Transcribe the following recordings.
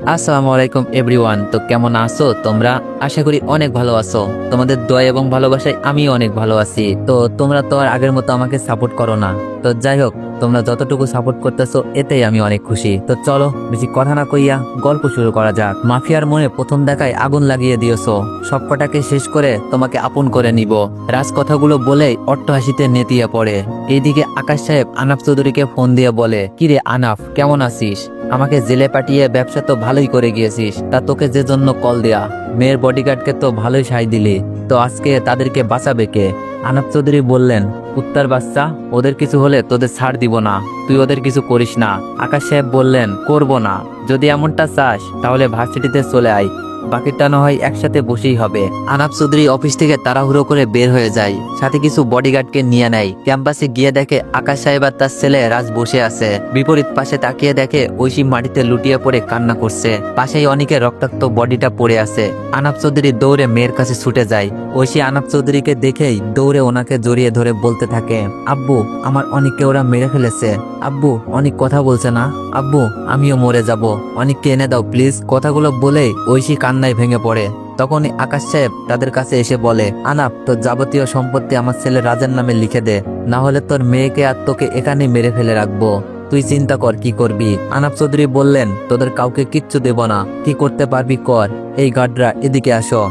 আসসালামু আলাইকুম এভরিওয়ান তো কেমন আছো তোমরা? আশা করি অনেক ভালো আছো। তোমাদের দয়া এবং ভালোবাসায় আমি অনেক ভালো আছি। তো তোমরা তো আর আগের মতো আমাকে সাপোর্ট করো না। তো যাই হোক তোমরা যতটুকু সাপোর্ট করতেছো, এতেই আমি অনেক খুশি। তো চলো, বেশি কথা না কইয়া গল্প শুরু করা যাক। মাফিয়ার মনে প্রথম দেখায় আগুন লাগিয়ে দিয়েছ। সবকটাকে শেষ করে তোমাকে আপন করে নিব। রাজ কথাগুলো বলেই অট্টহাসিতে নেতিয়ে পড়ে। এইদিকে আকাশ সাহেব আনাফ চৌধুরীকে ফোন দিয়ে বলে, কিরে আনাফ, কেমন আছিস? আমাকে জেলে পাঠিয়ে ব্যবসা তো ভালোই করে গিয়েছিস। তা তোকে যে জন্য কল দেয়া? মেয়ের বডিগার্ডকে তো ভালোই সাই দিলি। তো আজকে তাদেরকে বাঁচাবে কে? আনাব চৌধুরী বললেন, উত্তর বাচ্চা, ওদের কিছু হলে তোদের ছাড় দিব না, তুই ওদের কিছু করিস না। আকাশ সাহেব বললেন, করব না, যদি এমনটা চাস, তাহলে ভার্সিটিতে চলে আয়। বাকিটা না হয় একসাথে বসেই হবে। আনাব চৌধুরী অফিস থেকে তাড়াহুড়ো করে বের হয়ে যায়। সাথে কিছু বডিগার্ডকে নিয়ে নেয়। ক্যাম্পাসে গিয়ে দেখে আকাশ সাহেব আর তার ছেলে রাজ বসে আছে। বিপরীত পাশে তাকিয়ে দেখে ঐশী মাটিতে লুটিয়ে পড়ে কান্না করছে। পাশেই অনেকে রক্তাক্ত বডিটা পড়ে আছে। আনাপ চৌধুরী দৌড়ে মেয়ের কাছে ছুটে যায়। ঐশী আনাব চৌধুরীকে দেখেই দৌড়ে ওনাকে জড়িয়ে ধরে বলতে থাকে, আব্বু, আমার অনেককে ওরা মেরে ফেলেছে। আব্বু, অনেক কথা বলছে না? আব্বু, আমিও মরে যাব। অনেককে এনে দাও, প্লিজ। কথাগুলো বলেই ঐশী কান্নায় ভেঙে পড়ে। তখন আকাশ সাহেব তাদের কাছে এসে বলে, আনাপ, তোর যাবতীয় সম্পত্তি আমার ছেলে রাজার নামে লিখে দে, না হলে তোর মেয়েকে আর তোকে এখানে মেরে ফেলে রাখব। তুই চিন্তা কর কি করবি। আনাপ চৌধুরী বললেন, তোদের কাউকে কিচ্ছু দেব না। কি করতে পারবি কর। এই গার্ডরা এদিকে আসো।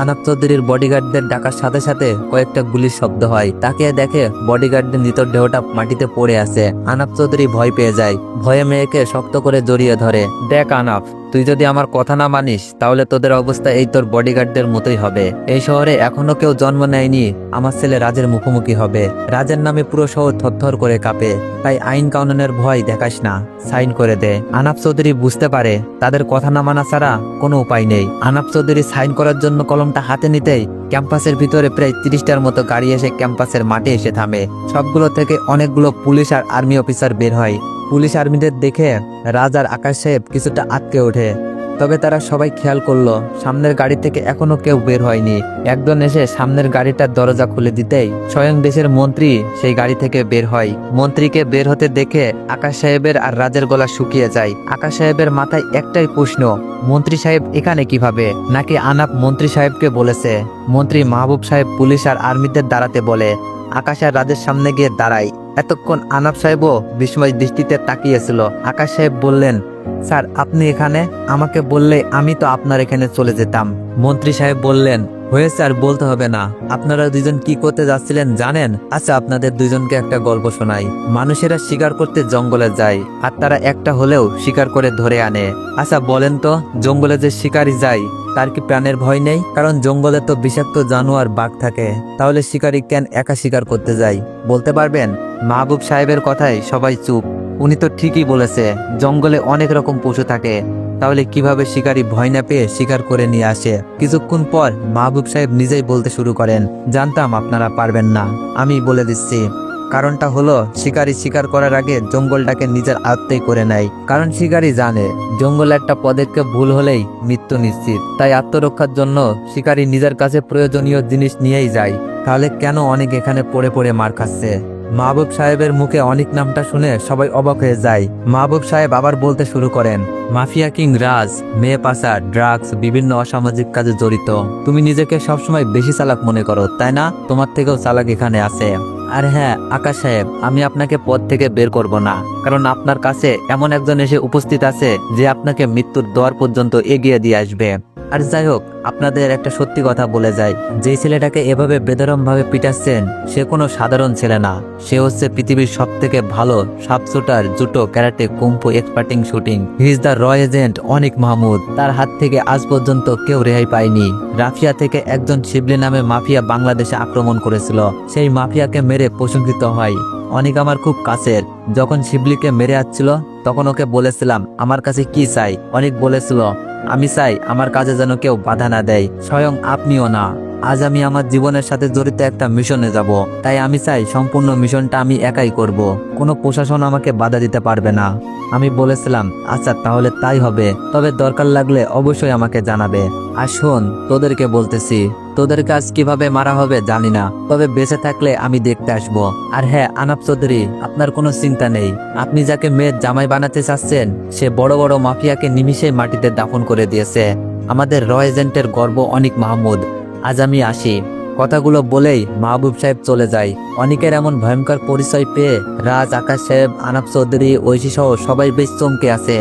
আনাপ চৌধুরীর বডিগার্ডদের ডাকার সাথে সাথে কয়েকটা গুলির শব্দ হয়। তাকে দেখে বডিগার্ডদের নিতর দেহটা মাটিতে পড়ে আছে। আনাপ চৌধুরী ভয় পেয়ে যায়। ভয়ে মেয়েকে শক্ত করে জড়িয়ে ধরে। দেখ আনাপ তুই যদি আমার কথা না মানিস, তাহলে তোদের অবস্থা এই তোর বডিগার্ডদের মতোই হবে। এই শহরে এখনও কেউ জন্ম নেয়নি, আমার ছেলে রাজের মুখোমুখি হবে। রাজের নামে পুরো শহর থরথর করে কাঁপে, তাই আইন কানুনের ভয় দেখাস না, সাইন করে দে। আনাপ চৌধুরী বুঝতে পারে, তাদের কথা না মানা ছাড়া কোনো উপায় নেই। আনাপ চৌধুরী সাইন করার জন্য কলমটা হাতে নিতেই ক্যাম্পাসের ভিতরে প্রায় তিরিশটার মতো গাড়ি এসে ক্যাম্পাসের মাঠে এসে থামে। সবগুলো থেকে অনেকগুলো পুলিশ আর আর্মি অফিসার বের হয়। পুলিশ আর্মিদের দেখে রাজ আর আকাশ সাহেব কিছুটা আটকে ওঠে। তবে তারা সবাই খেয়াল করল, সামনের গাড়ি থেকে এখনও কেউ বের হয়নি। একজন এসে সামনের গাড়িটার দরজা খুলে দিতেই স্বয়ং দেশের মন্ত্রী সেই গাড়ি থেকে বের হয়। মন্ত্রীকে বের হতে দেখে আকাশ সাহেবের আর রাজের গলা শুকিয়ে যায়। আকাশ সাহেবের মাথায় একটাই প্রশ্ন, মন্ত্রী সাহেব এখানে কীভাবে? নাকি আনাপ মন্ত্রী সাহেবকে বলেছে? মন্ত্রী মাহবুব সাহেব পুলিশ আর আর্মিদের দাঁড়াতে বলে, আকাশ আর রাজের সামনে গিয়ে দাঁড়ায়। এতক্ষণ আনাব সাহেবও বিস্ময় দৃষ্টিতে তাকিয়েছিল। আকাশ সাহেব বললেন, স্যার, আপনি এখানে? আমাকে বললে আমি তো আপনার এখানে চলে যেতাম। মন্ত্রী সাহেব বললেন হয়েছে আর বলতে হবে না। আপনারা দুজন কি করতে যাচ্ছিলেন জানেন? আচ্ছা আপনাদের দুজনকে একটা গল্প শোনাই। মানুষেরা শিকার করতে জঙ্গলে যায়, আর তারা একটা হলেও শিকার করে ধরে আনে। আচ্ছা বলেন তো, জঙ্গলে যে শিকারি যায়, তার কি প্রাণের ভয় নেই? কারণ জঙ্গলে তো বিষাক্ত জানোয়ার বাঘ থাকে। তাহলে শিকারি কেন একা শিকার করতে যায়? বলতে পারবেন? মাহবুব সাহেবের কথায় সবাই চুপ। উনি তো ঠিকই বলেছে, জঙ্গলে অনেক রকম পশু থাকে। তাহলে কীভাবে শিকারী ভয় না পেয়ে শিকার করে নিয়ে আসে? কিছুক্ষণ পর মাহবুব সাহেব নিজেই বলতে শুরু করেন, জানতাম আপনারা পারবেন না। আমি বলে দিচ্ছি, কারণটা হলো শিকারী শিকার করার আগে জঙ্গলটাকে নিজের আয়ত্তেই করে নেয়। কারণ শিকারী জানে, জঙ্গলে একটা পদক্ষেপ ভুল হলেই মৃত্যু নিশ্চিত। তাই আত্মরক্ষার জন্য শিকারী নিজের কাছে প্রয়োজনীয় জিনিস নিয়েই যায়। তাহলে কেন অনেক এখানে পড়ে পড়ে মার খাচ্ছে? মাহবুব সাহেবের মুখে অনেক নামটা শুনে সবাই অবাক হয়ে যায়। মাহবুব সাহেব আবার বলতে শুরু করেন, মাফিয়া কিং রাজ, মেয়ে পাচার, ড্রাগস, বিভিন্ন অসামাজিক কাজে জড়িত। তুমি নিজেকে সবসময় বেশি চালাক মনে করো, তাই না? তোমার থেকেও চালাক এখানে আছে। আর হ্যাঁ আকাশ সাহেব, আমি আপনাকে পদ থেকে বের করব না, কারণ আপনার কাছে এমন একজন এসে উপস্থিত আছে যে আপনাকে মৃত্যুর দ্বার পর্যন্ত এগিয়ে দিয়ে আসবে। আর যাই হোক, আপনাদের একটা সত্যি কথা বলে যায় যে ছেলেটাকে এভাবে বেদরম ভাবে পিটাচ্ছেন, সে কোনো সাধারণ ছেলে না। সে হচ্ছে পৃথিবীর সব থেকে ভালো sharpshooter judo, karate kung fu expert in shooting. He is the র এজেন্ট অনিক মাহমুদ। তার হাত থেকে আজ পর্যন্ত কেউ রেহাই পায়নি। রাফিয়া থেকে একজন শিবলি নামে মাফিয়া বাংলাদেশে আক্রমণ করেছিল। সেই মাফিয়াকে মেরে প্রশংসিত হয়। অনেক আমার খুব কাছের। যখন শিবলিকে মেরে আসছিল, তখন ওকে বলেছিলাম, আমার কাছে কি চাই? অনেক বলেছিল আমি চাই আমার কাজে যেন কেউ বাধা না দেয়, স্বয়ং আপনিও না। আজ আমি আমার জীবনের সাথে জড়িত একটা মিশনে যাব, তাই আমি চাই সম্পূর্ণ মিশনটা আমি একাই করব। কোনো প্রশাসন আমাকে বাধা দিতে পারবে না। আমি বলেছিলাম আচ্ছা তাহলে তাই হবে। তবে দরকার লাগলে অবশ্যই আমাকে জানাবে। আর শোন, তোদেরকে বলতেছি। তোদের কাজ কীভাবে মারা হবে জানি না, তবে বেঁচে থাকলে আমি দেখতে আসব। আর হ্যাঁ আনাপ চৌধুরী, আপনার কোনো চিন্তা নেই। আপনি যাকে মেয়ের জামাই বানাতে চাচ্ছেন, সে বড় বড় মাফিয়াকে নিমিষেই মাটিতে দাফন করে দিয়েছে। আমাদের র এজেন্টের গর্ব অনিক মাহমুদ। আজ আমি আসি। কথাগুলো বলেই মাহবুব সাহেব চলে যায়। অনেকের এমন ভয়ঙ্কর পরিচয় পেয়ে রাজ, আকাশ সাহেব আনাপ চৌধুরী, ঐশী সহ সবাই বেশ চমকে আছে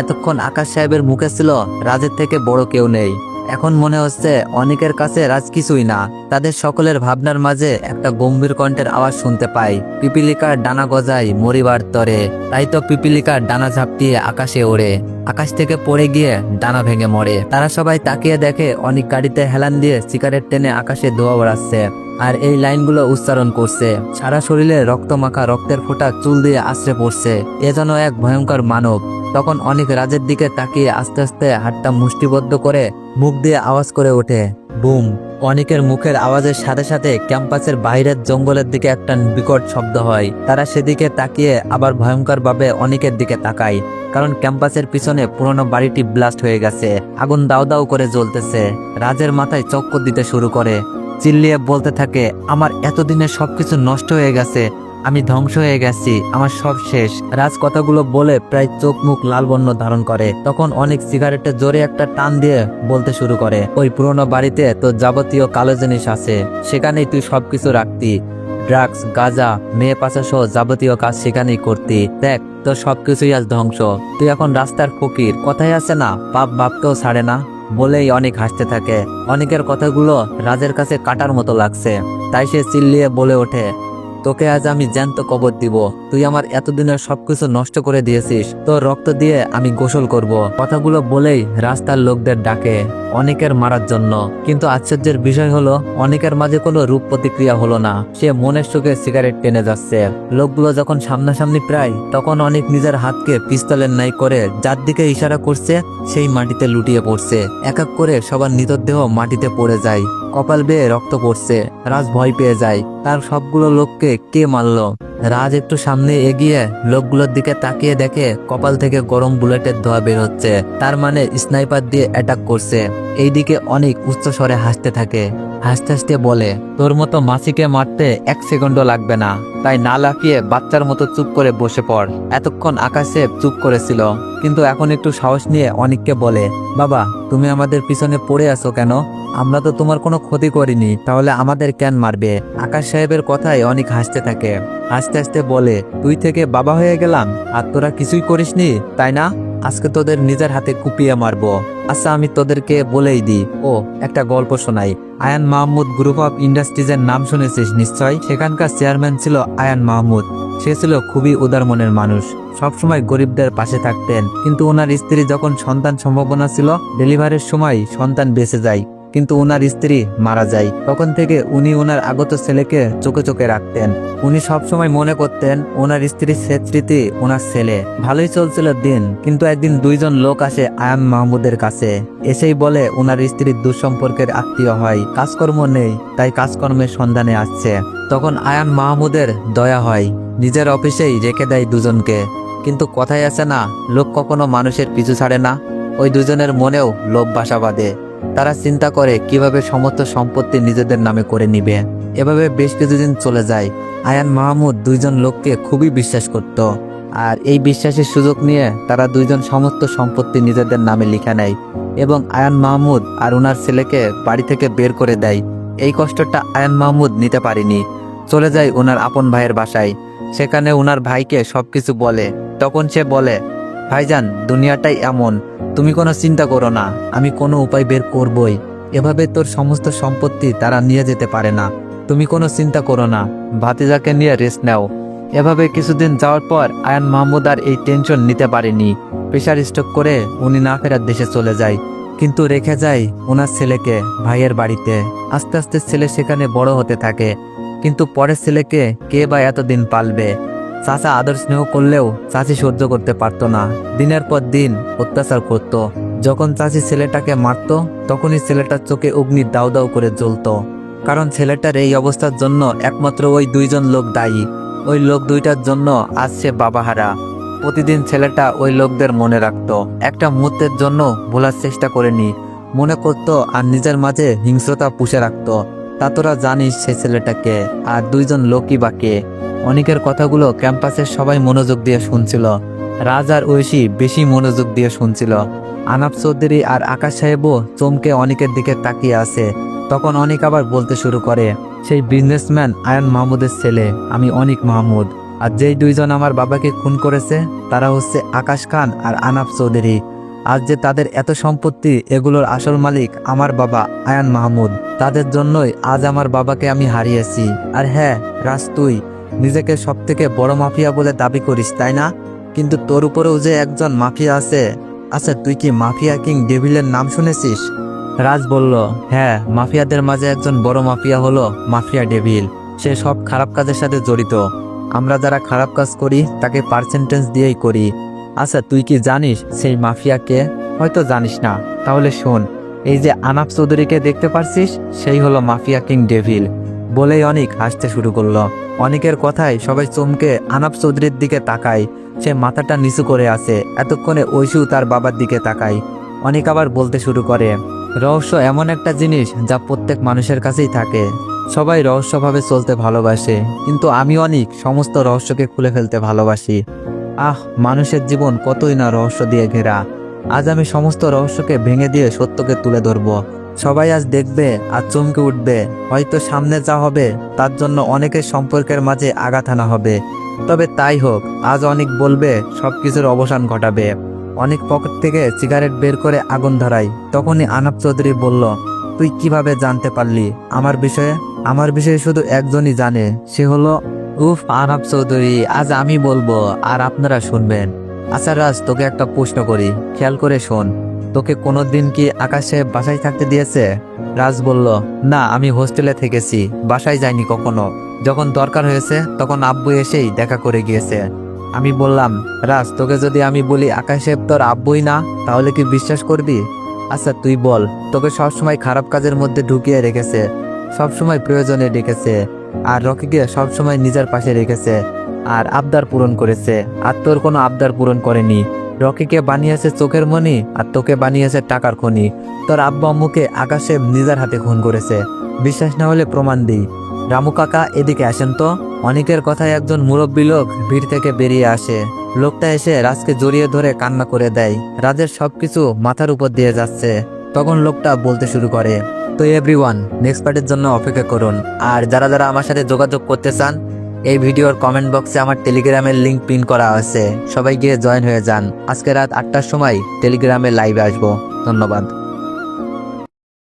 এতক্ষণ আকাশ সাহেবের মুখে ছিল রাজের থেকে বড় কেউ নেই। এখন মনে হচ্ছে অনেকের কাছে রাজ কিছুই না। তাদের সকলের ভাবনার মাঝে একটা গম্ভীর কণ্ঠের আওয়াজ শুনতে পাই। পিপিলিকার ডানা গজায় মরিবার তরে, তাই তো পিপিলিকার ডানা ঝাপটিয়ে আকাশে ওড়ে। আকাশ থেকে পড়ে গিয়ে ডানা ভেঙে মরে। তারা সবাই তাকিয়ে দেখে অনেক গাড়িতে হেলান দিয়ে সিগারেট টেনে আকাশে ধোয়া বেড়াচ্ছে আর এই লাইনগুলো উচ্চারণ করছে। সারা শরীরে রক্ত মাখা রক্তের ফোঁটা চুল দিয়ে আশ্রে পড়ছে। এ যেন এক ভয়ঙ্কর মানব। তখন অনেক রাজের দিকে তাকিয়ে আস্তে আস্তে হাতটা মুষ্টিবদ্ধ করে মুখ দিয়ে আওয়াজ করে ওঠে। বুম! অনেকের মুখের আওয়াজের সাথে সাথে ক্যাম্পাসের বাইরের জঙ্গলের দিকে একটা বিকট শব্দ হয়। তারা সেদিকে তাকিয়ে আবার ভয়ঙ্কর ভাবে অনেকের দিকে তাকায়, কারণ ক্যাম্পাসের পিছনে পুরনো বাড়িটি ব্লাস্ট হয়ে গেছে। আগুন দাও দাও করে জ্বলতেছে। রাজের মাথায় চক্কর দিতে শুরু করে। চিল্লিয়ে বলতে থাকে, আমার এতদিনের সবকিছু নষ্ট হয়ে গেছে। আমি ধ্বংস হয়ে গেছি, আমার সব শেষ। রাজ কথাগুলো বলে প্রায় চোখ মুখ লাল বর্ণ ধারণ করে। তখন অনেক সিগারেটে জোরে একটা টান দিয়ে বলতে শুরু করে, ওই পুরোনো বাড়িতে তো যাবতীয় কালো জিনিস আছে, সেখানেই তুই সবকিছু রাখতি। ড্রাগস, গাঁজা, মেয়ে পাশা সহ যাবতীয় কাজ সেখানেই করতি। দেখ, তোর সবকিছুই আজ ধ্বংস। তুই এখন রাস্তার ফকির কথাই আছে না পাপ বাপকেও ছাড়ে না? বলেই অনেক হাসতে থাকে। অনেকের কথাগুলো রাজের কাছে কাটার মতো লাগছে। তাই সে চিল্লিয়ে বলে ওঠে তোকে আজ আমি জ্যান্ত কবর দিব। তুই আমার এতদিনের সবকিছু নষ্ট করে দিয়েছিস। তোর রক্ত দিয়ে আমি গোসল করব। কথাগুলো বলেই রাস্তার লোকদের ডাকে অনেকের মারার জন্য। কিন্তু আশ্চর্যের বিষয় হলো, অনেকের মাঝে কোনো রূপ প্রতিক্রিয়া হলো না। সে মনের সুখে সিগারেট টেনে যাচ্ছে। লোকগুলো যখন সামনাসামনি প্রায়, তখন অনেক নিজের হাতকে পিস্তলের নাই করে যার দিকে ইশারা করছে, সেই মাটিতে লুটিয়ে পড়ছে। এক এক করে সবার নিতদেহ মাটিতে পড়ে যায়। কপাল বেয়ে রক্ত পড়ছে। রাজ ভয় পেয়ে যায়। তার সবগুলো লোককে কে মারলো? রাজ একটু সামনে এগিয়ে লোকগুলোর দিকে তাকিয়ে দেখে কপাল থেকে গরম বুলেটের ধোয়া বের হচ্ছে। তার মানে স্নাইপার দিয়ে অ্যাটাক করছে। এইদিকে অনেক উচ্চ স্বরে হাসতে থাকে। হাসতে হাসতে বলে, তোর মতো মাসিকে মারতে এক সেকেন্ডও লাগবে না। তাই না লাফিয়ে বাচ্চার মতো চুপ করে বসে পড়। এতক্ষণ আকাশে চুপ করেছিল। কিন্তু এখন একটু সাহস নিয়ে অনেককে বলে, বাবা, তুমি আমাদের পিছনে পড়ে আছো কেন? আমরা তো তোমার কোনো ক্ষতি করিনি, তাহলে আমাদের কেন মারবে? আকাশ সাহেবের কথাই অনেক হাসতে থাকে। হাসতে হাসতে বলে, তুই থেকে বাবা হয়ে গেলাম, আর তোরা কিছুই করিসনি, তাই না? আজকে তোদের নিজের হাতে কুপিয়ে মারবো। আচ্ছা আমি তোদেরকে বলেই দিই। ও, একটা গল্প শোনাই। আয়ান মাহমুদ গ্রুপ অফ ইন্ডাস্ট্রিজের নাম শুনেছিস নিশ্চয় সেখানকার চেয়ারম্যান ছিল আয়ান মাহমুদ। সে ছিল খুবই উদার মনের মানুষ। সবসময় গরিবদের পাশে থাকতেন। কিন্তু ওনার স্ত্রী যখন সন্তান সম্ভাবনা ছিল, ডেলিভারির সময় সন্তান বেঁচে যায়। কিন্তু ওনার স্ত্রী মারা যায়। তখন থেকে উনি ওনার আগত ছেলেকে চোখে চোখে রাখতেন। উনি সবসময় মনে করতেন ওনার স্ত্রীর স্মৃতি ওনার ছেলে। ভালোই চলছিল দিন, কিন্তু একদিন দুইজন লোক আসে আয়ান মাহমুদের কাছে। এসেই বলে ওনার স্ত্রীর দুঃসম্পর্কের আত্মীয় হয়, কাজকর্ম নেই, তাই কাজকর্মের সন্ধানে আসছে। তখন আয়ান মাহমুদের দয়া হয়, নিজের অফিসেই রেখে দেয় দুজনকে। কিন্তু কথাই আছে না, লোক কখনো মানুষের পিছু ছাড়ে না। ওই দুজনের মনেও লোভ বাসা বাঁধে। তারা চিন্তা করে কীভাবে সমস্ত সম্পত্তি নিজেদের নামে করে নিবে। এভাবে বেশ কিছুদিন চলে যায়। আয়ান মাহমুদ দুইজন লোককে খুবই বিশ্বাস করত। আর এই বিশ্বাসের সুযোগ নিয়ে তারা দুইজন সমস্ত সম্পত্তি নিজেদের নামে লিখে নেয় এবং আয়ান মাহমুদ আর ওনার ছেলেকে বাড়ি থেকে বের করে দেয়। এই কষ্টটা আয়ান মাহমুদ নিতে পারেনি। চলে যায় ওনার আপন ভাইয়ের বাসায়। সেখানে ওনার ভাইকে সবকিছু বলে। তখন সে বলে ভাইজান, দুনিয়াটাই এমন। তুমি কোনো চিন্তা করো না, আমি কোনো উপায় বের করবই। এভাবে তোর সমস্ত সম্পত্তি তারা নিয়ে যেতে পারে না। তুমি কোনো চিন্তা করো না, ভাতিজাকে নিয়ে রেস্ট নাও। এভাবে কিছুদিন যাওয়ার পর আয়ান মাহমুদ আর এই টেনশন নিতে পারেনি। প্রেশার স্ট্রোক করে উনি না ফেরার দেশে চলে যায়। কিন্তু রেখে যায় ওনার ছেলেকে ভাইয়ের বাড়িতে। আস্তে আস্তে ছেলে সেখানে বড় হতে থাকে। কিন্তু পরের ছেলেকে কে বা এতদিন পালবে? চাচা আদর স্নেহ করলেও চাচি সহ্য করতে পারতো না। দিনের পর দিন অত্যাচার করত। যখন চাচি ছেলেটাকে মারতো, তখনই ছেলেটার চোখে অগ্নি দাউ দাউ করে জ্বলতো। কারণ ছেলেটার এই অবস্থার জন্য একমাত্র ওই দুইজন লোক দায়ী। ওই লোক দুইটার জন্য আজ সে বাবাহারা প্রতিদিন ছেলেটা ওই লোকদের মনে রাখতো। একটা মুহূর্তের জন্য ভোলার চেষ্টা করেনি। মনে করত আর নিজের মাঝে হিংস্রতা পুষে রাখত। তা তোরা জানিস সে ছেলেটাকে আর দুইজন লোকই বাকে অনেকের কথাগুলো ক্যাম্পাসের সবাই মনোযোগ দিয়ে শুনছিল। রাজ আর ঐশী বেশি মনোযোগ দিয়ে শুনছিল। আনাব চৌধুরী আর আকাশ সাহেবও চমকে অনেকের দিকে তাকিয়ে আছে। তখন অনেক আবার বলতে শুরু করে, সেই বিজনেসম্যান আয়ান মাহমুদের ছেলে, আমি অনিক মাহমুদ। আর যেই দুইজন আমার বাবাকে খুন করেছে, তারা হচ্ছে আকাশ খান আর আনাব চৌধুরী। আজ যে তাদের এত সম্পত্তি, এগুলোর আসল মালিক আমার বাবা আয়ান মাহমুদ। তাদের জন্যই আজ আমার বাবাকে আমি হারিয়েছি। আর হ্যাঁ রাজ তুই, নিজেকে সব থেকে বড় মাফিয়া বলে দাবি করিস, তাই না? কিন্তু তোর উপরেও যে একজন মাফিয়া আছে আচ্ছা তুই কি মাফিয়া কিং ডেভিলের নাম শুনেছিস? রাজ বলল হ্যাঁ মাফিয়াদের মাঝে একজন বড় মাফিয়া হলো মাফিয়া ডেভিল। সে সব খারাপ কাজের সাথে জড়িত। আমরা যারা খারাপ কাজ করি, তাকে পার্সেন্টেজ দিয়েই করি। আচ্ছা তুই কি জানিস সেই মাফিয়াকে? হয়তো জানিস না। তাহলে শোন, এই যে আনাপ চৌধুরীকে দেখতে পারছিস, সেই হলো মাফিয়া কিং ডেভিল। বলেই অনেক হাসতে শুরু করল। অনেকের কথায় সবাই চমকে আনাপ চৌধুরীর দিকে তাকায়। সে মাথাটা নিচু করে আছে। এতক্ষণে ঐশু তার বাবার দিকে তাকায়। অনেক আবার বলতে শুরু করে, রহস্য এমন একটা জিনিস যা প্রত্যেক মানুষের কাছেই থাকে। সবাই রহস্যভাবে চলতে ভালোবাসে। কিন্তু আমি অনেক সমস্ত রহস্যকে খুলে ফেলতে ভালোবাসি। আহ, মানুষের জীবন কতই না রহস্য দিয়ে ঘেরা। আজ আমি সমস্ত রহস্যকে ভেঙে দিয়ে সত্যকে তুলে ধরব। সবাই আজ দেখবে আর চমকে উঠবে। হয়তো সামনে যা হবে, তার জন্য অনেকের সম্পর্কের মাঝে আঘাত আনা হবে। তবে তাই হোক, আজ অনেক বলবে সব কিছুর অবসান ঘটাবে। অনেক পকেট থেকে সিগারেট বের করে আগুন ধরাই তখনই আনাপ চৌধুরী বলল, তুই কীভাবে জানতে পারলি আমার বিষয়ে? আমার বিষয়ে শুধু একজনই জানে, সে হলো উফ আনাপ চৌধুরী, আজ আমি বলব, আর আপনারা শুনবেন। আচ্ছা রাজ, তোকে একটা প্রশ্ন করি, খেয়াল করে শোন। তোকে কোনোদিন কি আকাশে বাসায় থাকতে দিয়েছে? রাজ বলল, না, আমি হোস্টেলে থেকেছি, বাসায় যাইনি কখনো। যখন দরকার হয়েছে, তখন আব্বু এসেই দেখা করে গিয়েছে। আমি বললাম, রাজ, তোকে যদি আমি বলি আকাশে তোর আব্বুই না, তাহলে কি বিশ্বাস করবি? আচ্ছা তুই বল, তোকে সবসময় খারাপ কাজের মধ্যে ঢুকিয়ে রেখেছে, সবসময় প্রয়োজনে ডেকেছে। আর রকিকে সবসময় নিজের পাশে রেখেছে আর আবদার পূরণ করেছে। আর তোর কোনো আবদার পূরণ করেনি। রকিকে বানিয়েছে চোখের মনি আর তোকে বানিয়েছে টাকার খনি। তোর আব্বা আম্মুকে আকাশে নিজের হাতে খুন করেছে। বিশ্বাস না হলে প্রমাণ দিই। রামু কাকা, এদিকে আসেন তো। অনেকের কথায় একজন মুরব্বী লোক ভিড় থেকে বেরিয়ে আসে। লোকটা এসে রাজকে জড়িয়ে ধরে কান্না করে দেয়। রাজের সবকিছু মাথার উপর দিয়ে যাচ্ছে। তখন লোকটা বলতে শুরু করে তো এভরি ওয়ান নেক্সট পার্টের জন্য অপেক্ষা করুন। আর যারা যারা আমার সাথে যোগাযোগ করতে চান, এই ভিডিওর কমেন্ট বক্সে আমার টেলিগ্রামের লিঙ্ক পিন করা আছে। সবাই গিয়ে জয়েন হয়ে যান। আজকে রাত আটটার সময় টেলিগ্রামে লাইভে আসব। ধন্যবাদ।